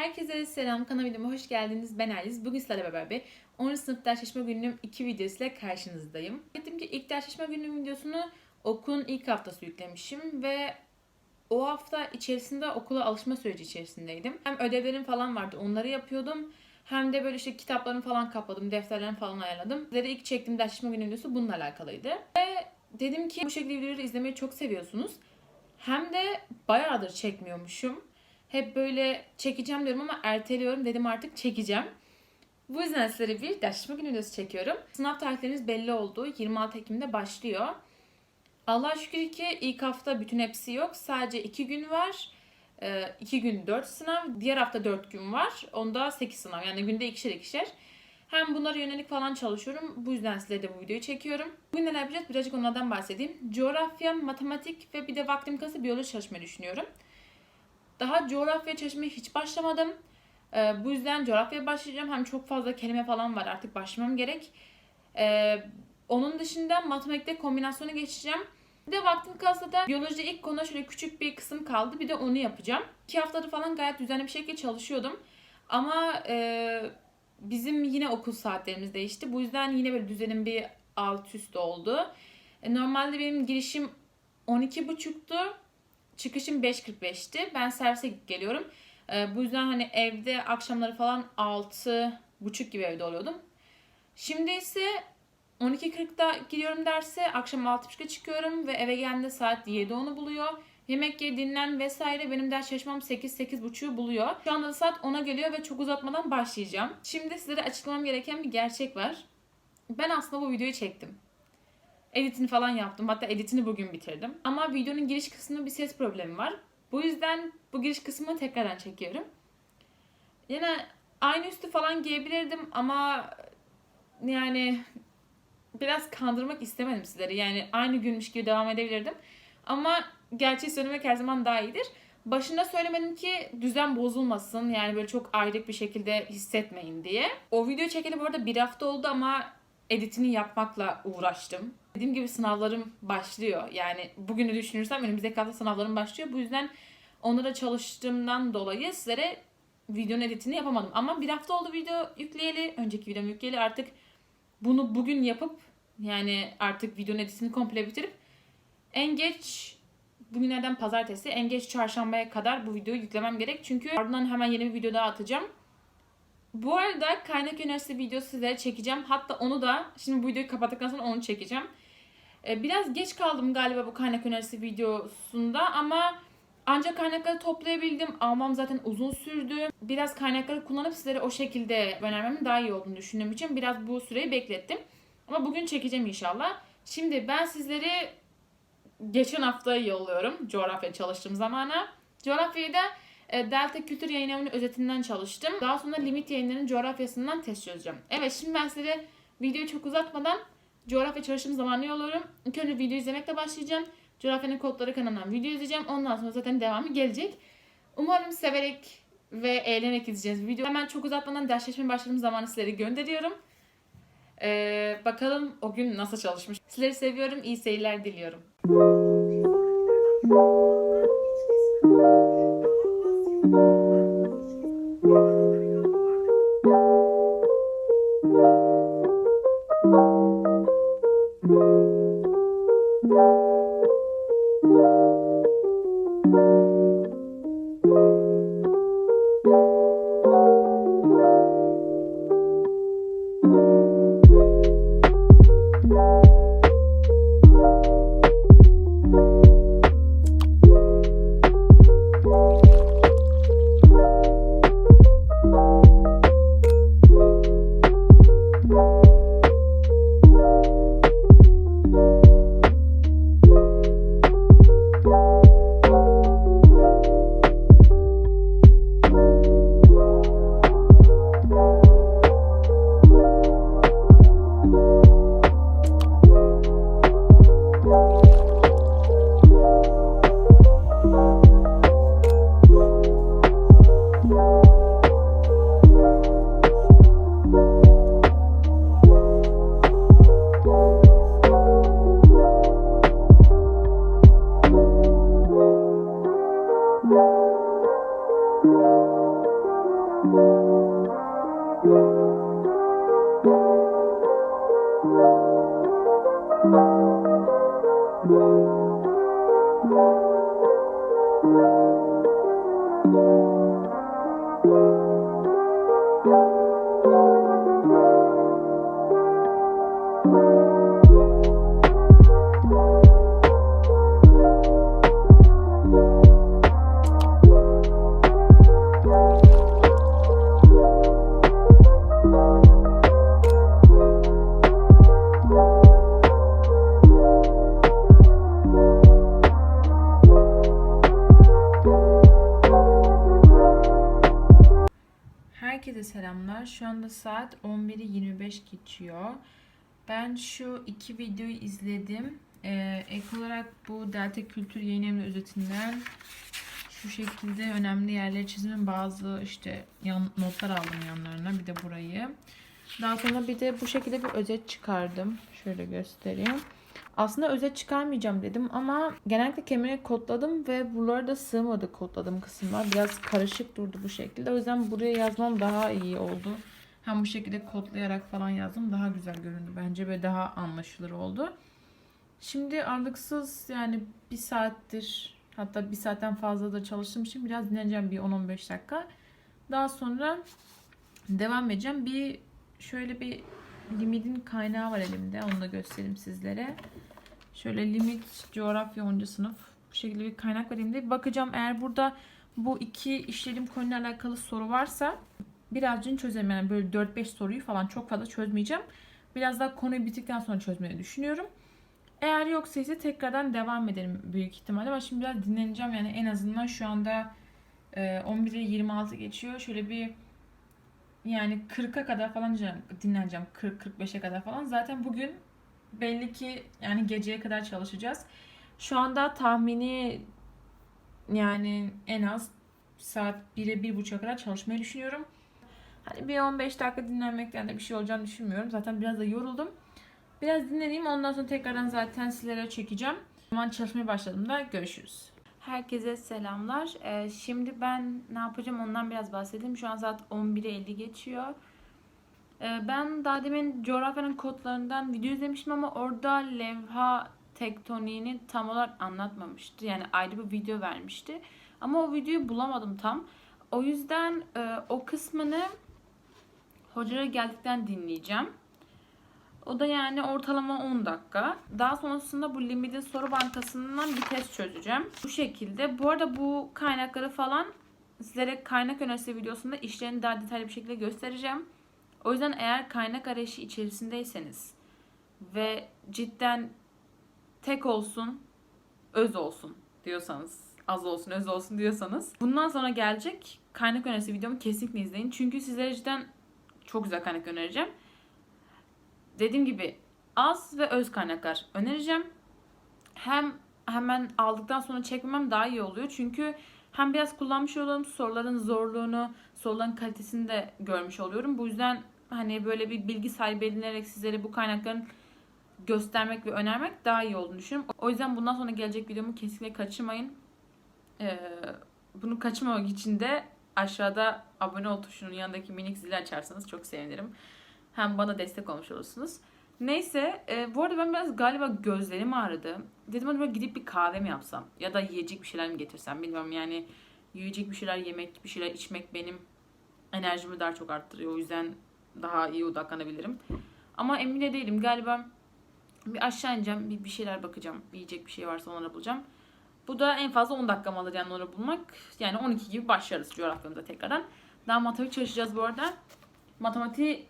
Herkese selam, kanal videoma hoş geldiniz. Ben Aliz. Bugün sizlerle beraber bir 10. sınıf ders çalışma gününün 2 videosuyla karşınızdayım. Dedim ki ilk ders çalışma gününün videosunu okulun ilk haftası yüklemişim ve o hafta içerisinde okula alışma süreci içerisindeydim. Hem ödevlerim falan vardı, onları yapıyordum. Hem de böyle işte kitaplarımı falan kapladım, defterlerimi falan ayarladım. Sizlere ilk çektiğim ders çalışma günü videosu bununla alakalıydı. Ve dedim ki bu şekilde videoları izlemeyi çok seviyorsunuz. Hem de bayağıdır çekmiyormuşum. Hep böyle çekeceğim diyorum ama erteliyorum. Dedim artık çekeceğim. Bu yüzden sizlere bir ders çalışma günü videosu çekiyorum. Sınav tarihleriniz belli oldu. 26 Ekim'de başlıyor. Allah şükür ki ilk hafta bütün hepsi yok. Sadece 2 gün var. 2 gün 4 sınav. Diğer hafta 4 gün var. Onda 8 sınav. Yani günde ikişer ikişer. Hem bunlara yönelik falan çalışıyorum. Bu yüzden size de bu videoyu çekiyorum. Bugün neler yapacağız? Birazcık onlardan bahsedeyim. Coğrafya, matematik ve bir de vaktim kalırsa biyoloji çalışmayı düşünüyorum. Daha coğrafya çalışmaya hiç başlamadım. Ee, bu yüzden coğrafyaya başlayacağım. Hem çok fazla kelime falan var artık başlamam gerek. Ee, onun dışında matematikte kombinasyonu geçeceğim. Bir de vaktim kalsa da biyolojide ilk konuda şöyle küçük bir kısım kaldı. Bir de onu yapacağım. İki haftadır falan gayet düzenli bir şekilde çalışıyordum. Ama e, bizim yine okul saatlerimiz değişti. Bu yüzden yine böyle düzenim bir alt üst oldu. E, normalde benim girişim 12.30'tu. Çıkışım 5.45'ti. Ben servise geliyorum. Ee, bu yüzden hani evde akşamları falan 6.30 gibi evde oluyordum. Şimdi ise 12.40'da gidiyorum derse akşam 6.30'da çıkıyorum ve eve geldiğimde saat 7 onu buluyor. Yemek ye, dinlen vesaire benim ders çalışmam 8-8.30'u buluyor. Şu anda da saat 10'a geliyor ve çok uzatmadan başlayacağım. Şimdi sizlere açıklamam gereken bir gerçek var. Ben aslında bu videoyu çektim. Editini falan yaptım. Hatta editini bugün bitirdim. Ama videonun giriş kısmında bir ses problemi var. Bu yüzden bu giriş kısmını tekrardan çekiyorum. Yine aynı üstü falan giyebilirdim ama yani biraz kandırmak istemedim sizleri. Yani aynı günmüş gibi devam edebilirdim. Ama gerçeği söylemek her zaman daha iyidir. Başında söylemedim ki düzen bozulmasın. Yani böyle çok ayrık bir şekilde hissetmeyin diye. O video çekeli bu arada bir hafta oldu ama editini yapmakla uğraştım. Dediğim gibi sınavlarım başlıyor. Yani bugünü düşünürsem önümüzdeki hafta sınavlarım başlıyor. Bu yüzden onlara çalıştığımdan dolayı sizlere videonun editini yapamadım. Ama bir hafta oldu video yükleyeli. Önceki videom yükleyeli artık bunu bugün yapıp yani artık videonun editini komple bitirip en geç bugünlerden pazartesi en geç çarşambaya kadar bu videoyu yüklemem gerek. Çünkü ardından hemen yeni bir video daha atacağım. Bu arada kaynak üniversite videosu sizlere çekeceğim. Hatta onu da şimdi bu videoyu kapattıktan sonra onu çekeceğim. Ee, biraz geç kaldım galiba bu kaynak üniversite videosunda ama ancak kaynakları toplayabildim. Almam zaten uzun sürdü. Biraz kaynakları kullanıp sizlere o şekilde önermemin daha iyi olduğunu düşündüğüm için biraz bu süreyi beklettim. Ama bugün çekeceğim inşallah. Şimdi ben sizleri geçen hafta yolluyorum coğrafya çalıştığım zamana. Coğrafyayı e, Delta Kültür Yayınları'nın özetinden çalıştım. Daha sonra limit yayınlarının coğrafyasından test çözeceğim. Evet şimdi ben size videoyu çok uzatmadan coğrafya çalıştığım zamanı yolluyorum. İlk önce video izlemekle başlayacağım. Coğrafyanın kodları kanalından video izleyeceğim. Ondan sonra zaten devamı gelecek. Umarım severek ve eğlenerek izleyeceğiz video. Hemen çok uzatmadan dersleşmeye başladığım zamanı sizlere gönderiyorum. Ee, bakalım o gün nasıl çalışmış. Sizleri seviyorum. İyi seyirler diliyorum. Saat 11'i 25 geçiyor. Ben şu iki videoyu izledim. Ee, ek olarak bu Delta Kültür Yayın Emri özetinden şu şekilde önemli yerleri çizmenin bazı işte yan, notlar aldım yanlarına. Bir de burayı. Daha sonra bir de bu şekilde bir özet çıkardım. Şöyle göstereyim. Aslında özet çıkarmayacağım dedim ama genellikle kemeri kodladım ve buralara da sığmadı kodladığım kısımlar. Biraz karışık durdu bu şekilde. O yüzden buraya yazmam daha iyi oldu. Hem bu şekilde kodlayarak falan yazdım. Daha güzel göründü bence ve daha anlaşılır oldu. Şimdi aralıksız yani bir saattir hatta bir saatten fazla da çalıştığım için biraz dinleneceğim bir 10-15 dakika. Daha sonra devam edeceğim. Bir şöyle bir limitin kaynağı var elimde. Onu da göstereyim sizlere. Şöyle limit coğrafya 10. sınıf. Bu şekilde bir kaynak var elimde. Bakacağım eğer burada bu iki işlediğim konuyla alakalı soru varsa birazcık çözerim. Yani böyle 4-5 soruyu falan çok fazla çözmeyeceğim. Biraz daha konuyu bittikten sonra çözmeyi düşünüyorum. Eğer yoksa ise tekrardan devam ederim büyük ihtimalle. Ama şimdi biraz dinleneceğim. Yani en azından şu anda e, 11'e 26 geçiyor. Şöyle bir yani 40'a kadar falan dinleneceğim. 40-45'e kadar falan. Zaten bugün belli ki yani geceye kadar çalışacağız. Şu anda tahmini yani en az saat 1'e 1.30'a kadar çalışmayı düşünüyorum. Hani bir 15 dakika dinlenmekten de bir şey olacağını düşünmüyorum. Zaten biraz da yoruldum. Biraz dinleneyim ondan sonra tekrardan zaten sizlere çekeceğim. Zaman çalışmaya başladığımda görüşürüz. Herkese selamlar. Ee, şimdi ben ne yapacağım ondan biraz bahsedeyim. Şu an saat 11'e 50 geçiyor. Ee, ben daha demin coğrafyanın kodlarından video izlemiştim ama orada levha tektoniğini tam olarak anlatmamıştı. Yani ayrı bir video vermişti. Ama o videoyu bulamadım tam. O yüzden e, o kısmını hocaya geldikten dinleyeceğim. O da yani ortalama 10 dakika. Daha sonrasında bu limitin soru bankasından bir test çözeceğim. Bu şekilde. Bu arada bu kaynakları falan sizlere kaynak önerisi videosunda işlerini daha detaylı bir şekilde göstereceğim. O yüzden eğer kaynak arayışı içerisindeyseniz ve cidden tek olsun, öz olsun diyorsanız, az olsun, öz olsun diyorsanız bundan sonra gelecek kaynak önerisi videomu kesinlikle izleyin. Çünkü sizlere cidden çok güzel kaynak önereceğim. Dediğim gibi az ve öz kaynaklar önereceğim. Hem hemen aldıktan sonra çekmemem daha iyi oluyor. Çünkü hem biraz kullanmış oluyorum soruların zorluğunu, soruların kalitesini de görmüş oluyorum. Bu yüzden hani böyle bir bilgi sahibi edinerek sizlere bu kaynakların göstermek ve önermek daha iyi olduğunu düşünüyorum. O yüzden bundan sonra gelecek videomu kesinlikle kaçırmayın. Ee, bunu kaçırmamak için de aşağıda abone ol tuşunun yanındaki minik zili açarsanız çok sevinirim. Hem bana destek olmuş olursunuz. Neyse e, bu arada ben biraz galiba gözlerim ağrıdı. Dedim böyle gidip bir kahve mi yapsam? Ya da yiyecek bir şeyler mi getirsem bilmiyorum yani. Yiyecek bir şeyler yemek, bir şeyler içmek benim enerjimi daha çok arttırıyor. O yüzden daha iyi odaklanabilirim. Ama emin de değilim. Galiba bir aşağı ineceğim, bir, bir şeyler bakacağım. Yiyecek bir şey varsa onları bulacağım. Bu da en fazla 10 dakika alır yani onları bulmak. Yani 12 gibi başlarız coğrafyamıza tekrardan. Daha matematik çalışacağız bu arada. Matematiği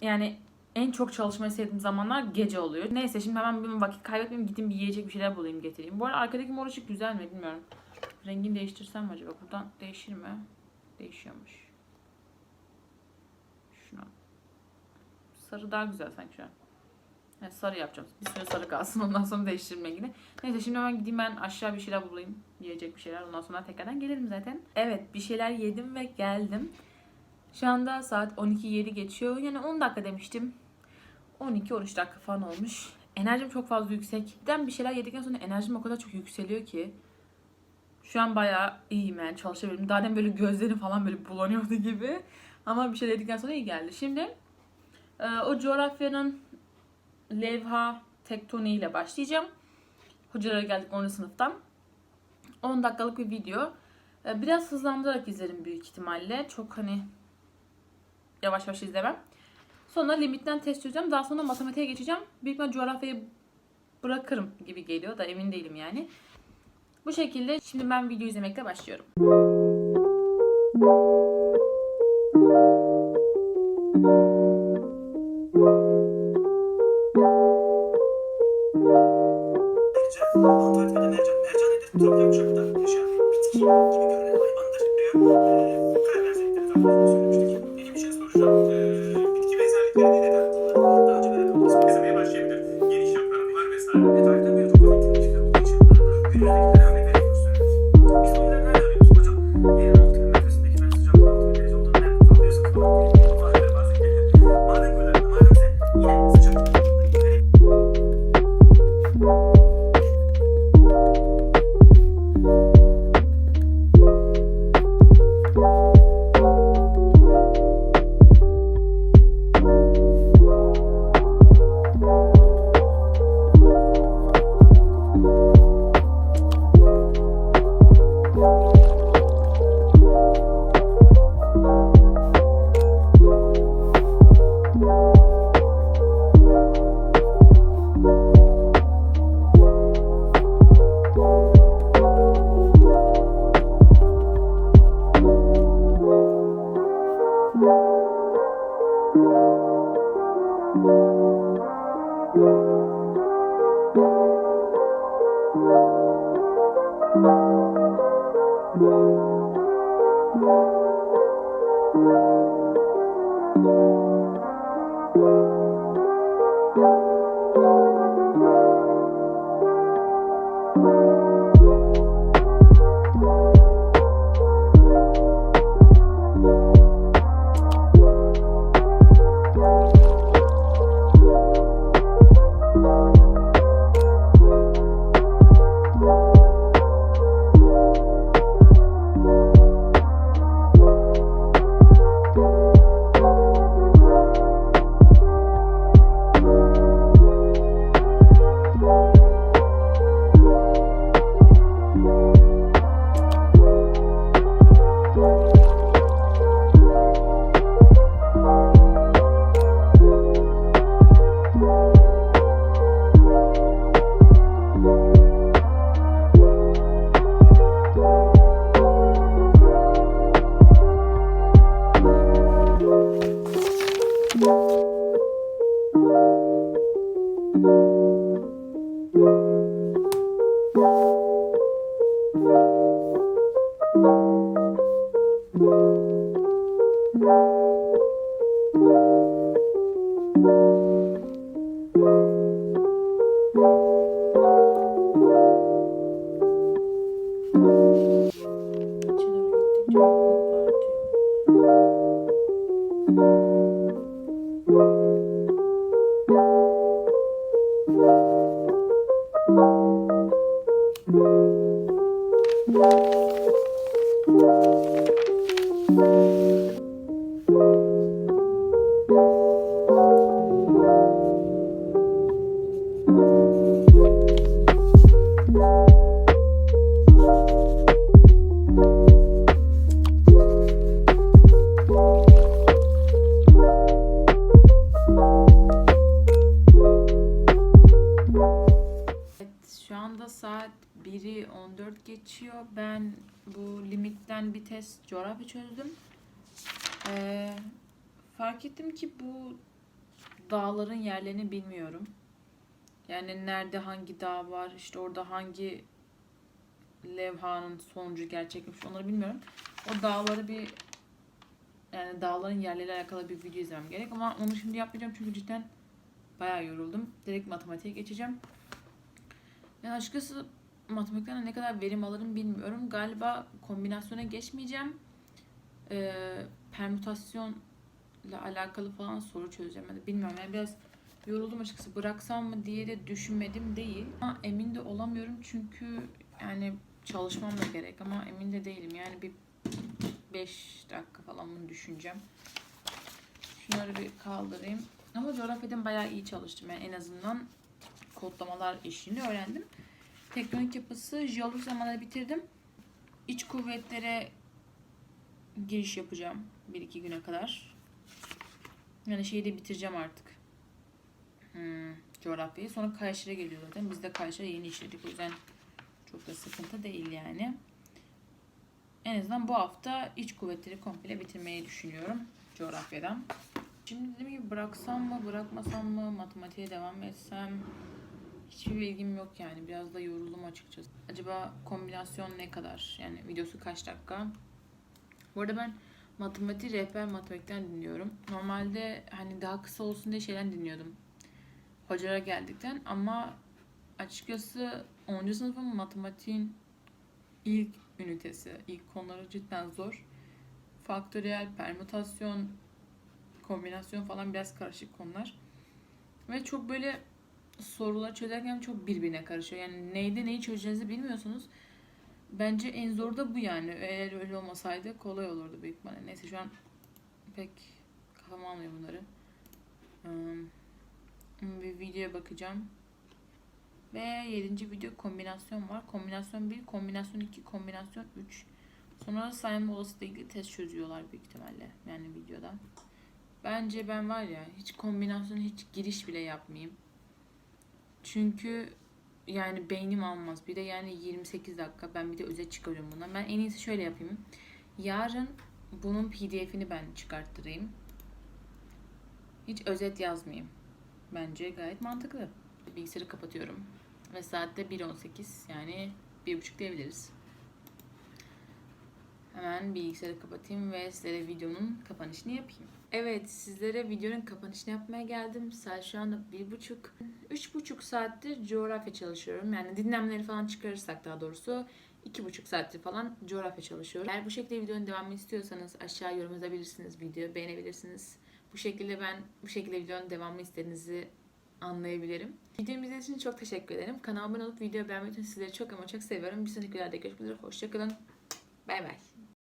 yani en çok çalışmayı sevdiğim zamanlar gece oluyor. Neyse şimdi hemen bir vakit kaybetmeyeyim gideyim bir yiyecek bir şeyler bulayım getireyim. Bu arada arkadaki mor ışık güzel mi bilmiyorum. Rengini değiştirsem mi acaba? Buradan değişir mi? Değişiyormuş. Şuna. Sarı daha güzel sanki şu an. Evet, sarı yapacağım. Bir süre sarı kalsın ondan sonra değiştiririm rengini. Neyse şimdi hemen gideyim ben aşağı bir şeyler bulayım. Yiyecek bir şeyler. Ondan sonra tekrardan gelirim zaten. Evet bir şeyler yedim ve geldim. Şu anda saat 12.07 geçiyor. Yani 10 dakika demiştim. 12-13 dakika falan olmuş. Enerjim çok fazla yüksek. Ben bir şeyler yedikten sonra enerjim o kadar çok yükseliyor ki. Şu an bayağı iyiyim yani çalışabilirim. Daha böyle gözlerim falan böyle bulanıyordu gibi. Ama bir şey yedikten sonra iyi geldi. Şimdi e, o coğrafyanın levha tektoniğiyle başlayacağım. Hocalara geldik 10. sınıftan. 10 dakikalık bir video. E, biraz hızlandırarak izlerim büyük ihtimalle. Çok hani yavaş yavaş izlemem. Sonra limitten test çözeceğim. Daha sonra matematiğe geçeceğim. Büyük ihtimalle coğrafyayı bırakırım gibi geliyor da emin değilim yani. Bu şekilde şimdi ben video izlemekle başlıyorum. Antarktika'da Tavuk yavuşakta bitki gibi görünen hayvandır. Ee, karar benzerlikleri. Benim için sonuçta bitki benzerlikleri neden kullanılan Thank you. Evet, şu anda saat 1'i 14 geçiyor. Ben bu limitten bir test coğrafya çözdüm. Ee, fark ettim ki bu dağların yerlerini bilmiyorum. Yani nerede hangi dağ var, işte orada hangi levhanın sonucu gerçekmiş onları bilmiyorum. O dağları bir yani dağların yerleriyle alakalı bir video izlemem gerek ama onu şimdi yapmayacağım çünkü cidden bayağı yoruldum. Direkt matematiğe geçeceğim. Yani açıkçası matematikten ne kadar verim alırım bilmiyorum. Galiba kombinasyona geçmeyeceğim. Ee, permütasyonla alakalı falan soru çözeceğim. Yani bilmiyorum yani biraz yoruldum açıkçası. Bıraksam mı diye de düşünmedim değil. Ama emin de olamıyorum çünkü yani çalışmam da gerek ama emin de değilim. Yani bir 5 dakika falan bunu düşüneceğim. Şunları bir kaldırayım. Ama coğrafyadan bayağı iyi çalıştım. Yani en azından kodlamalar eşliğinde öğrendim. Tektonik yapısı jeolojik zamanında bitirdim. İç kuvvetlere giriş yapacağım 1-2 güne kadar. Yani şeyi de bitireceğim artık. Hmm, coğrafyayı. Sonra Kayseri'ye geliyor zaten. Biz de Kayseri'ye yeni işledik. O yüzden çok da sıkıntı değil yani. En azından bu hafta iç kuvvetleri komple bitirmeyi düşünüyorum coğrafyadan. Şimdi dediğim gibi bıraksam mı, bırakmasam mı, matematiğe devam etsem hiçbir bilgim yok yani. Biraz da yoruldum açıkçası. Acaba kombinasyon ne kadar? Yani videosu kaç dakika? Bu arada ben matematik, rehber matematikten dinliyorum. Normalde hani daha kısa olsun diye şeyden dinliyordum. Hocalara geldikten ama açıkçası 10. sınıfın matematiğin ilk ünitesi, ilk konuları cidden zor. Faktöriyel, permütasyon, kombinasyon falan biraz karışık konular. Ve çok böyle sorular çözerken çok birbirine karışıyor. Yani neyde neyi çözeceğinizi bilmiyorsunuz. Bence en zor da bu yani. Eğer öyle olmasaydı kolay olurdu büyük ihtimalle. Neyse şu an pek kafam almıyor bunları. Bir videoya bakacağım. Ve 7. video kombinasyon var. Kombinasyon 1, kombinasyon 2, kombinasyon 3. Sonra sayma olasılığı ilgili test çözüyorlar büyük ihtimalle. Yani videoda. Bence ben var ya hiç kombinasyon hiç giriş bile yapmayayım. Çünkü yani beynim almaz. Bir de yani 28 dakika ben bir de özet çıkarıyorum buna. Ben en iyisi şöyle yapayım. Yarın bunun pdf'ini ben çıkarttırayım. Hiç özet yazmayayım. Bence gayet mantıklı. Bilgisayarı kapatıyorum. Ve saatte 1.18 yani 1.30 diyebiliriz. Hemen bilgisayarı kapatayım ve sizlere videonun kapanışını yapayım. Evet sizlere videonun kapanışını yapmaya geldim. Saat şu anda bir buçuk. Üç buçuk saattir coğrafya çalışıyorum. Yani dinlemleri falan çıkarırsak daha doğrusu iki buçuk saattir falan coğrafya çalışıyorum. Eğer bu şekilde videonun devamını istiyorsanız aşağı yorum yazabilirsiniz. Videoyu beğenebilirsiniz. Bu şekilde ben bu şekilde videonun devamını istediğinizi anlayabilirim. Videomu izlediğiniz için çok teşekkür ederim. Kanalıma abone olup videoyu beğenmeyi. Sizleri çok ama çok seviyorum. Bir sonraki videoda görüşmek üzere. Hoşçakalın. Bay bay.